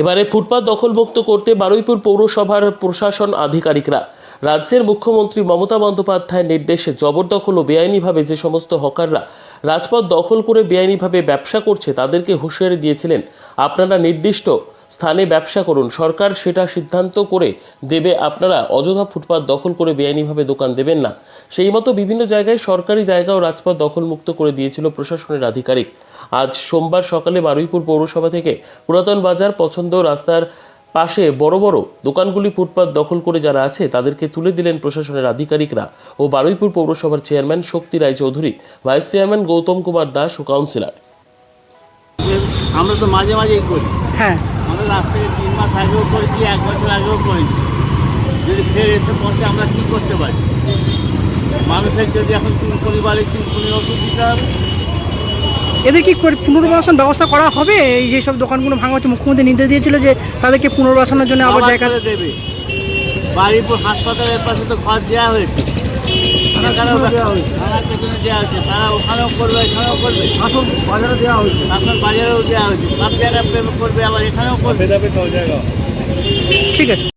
এবারে ফুটপাত দখলমুক্ত করতে বারুইপুর পৌরসভার প্রশাসন আধিকারিকরা। রাজ্যের মুখ্যমন্ত্রী মমতা বন্দ্যোপাধ্যায়ের নির্দেশে জবরদখল ও বেআইনিভাবে যে সমস্ত হকাররা রাজপথ দখল করে বেআইনিভাবে ব্যবসা করছে, তাদেরকে হুঁশিয়ারি দিয়েছিলেন। আপনারা নির্দিষ্ট স্থানে ব্যবসা করুন। সরকার সেটা সিদ্ধান্ত করে দেবে। আপনারা অযথা ফুটপাত দখল করে বেআইনিভাবে দোকান দেবেন না। সেই মতো বিভিন্ন জায়গায় সরকারি জায়গা ও রাজপথ দখলমুক্ত করে দিয়েছিল প্রশাসনের আধিকারিক। আজ সোমবার সকালে বারুইপুর পৌরসভা থেকে পুরাতন বাজার পছন্দ রাস্তার পাশে বড় বড় দোকানগুলি ফুটপাত দখল করে যারা আছে তাদেরকে তুলে দিলেন প্রশাসনের আধিকারিকরা ও বারুইপুর পৌরসভার chairman Shakti Roy Chowdhury vice chairman Goutam Kumar Das ও কাউন্সিলর। আমরা তো মাঝে মাঝেই করি। হ্যাঁ। আমরা থেকে তিন মাস আগেও করেছি এক বছর আগেও করেছি। যদি ফের এসে পৌঁছে আমরা কী করতে পারি? মানুষের যদি এখন পরিবারে চুল করে ওষুধ দিতে হবে। এদের কি করে পুনর্বাসন ব্যবস্থা করা হবে? এই যে সব দোকানগুলো ভাঙা হচ্ছে মুখ্যমন্ত্রী নির্দেশ দিয়েছিল যে তাদেরকে পুনর্বাসনের জন্য আবার জায়গা দেবে। বাড়িপুর হাসপাতালের পাশে তো ঘর দেওয়া হয়েছে। থানার পেছনে দেওয়া হয়েছে। তারা ওখানেও করবে এখানেও করবে। আসল বাজারে দেওয়া হয়েছে। আপনার বাজারেও দেওয়া হয়েছে সব জায়গায় প্রেম করবে আবার এখানেও করবে। ঠিক আছে।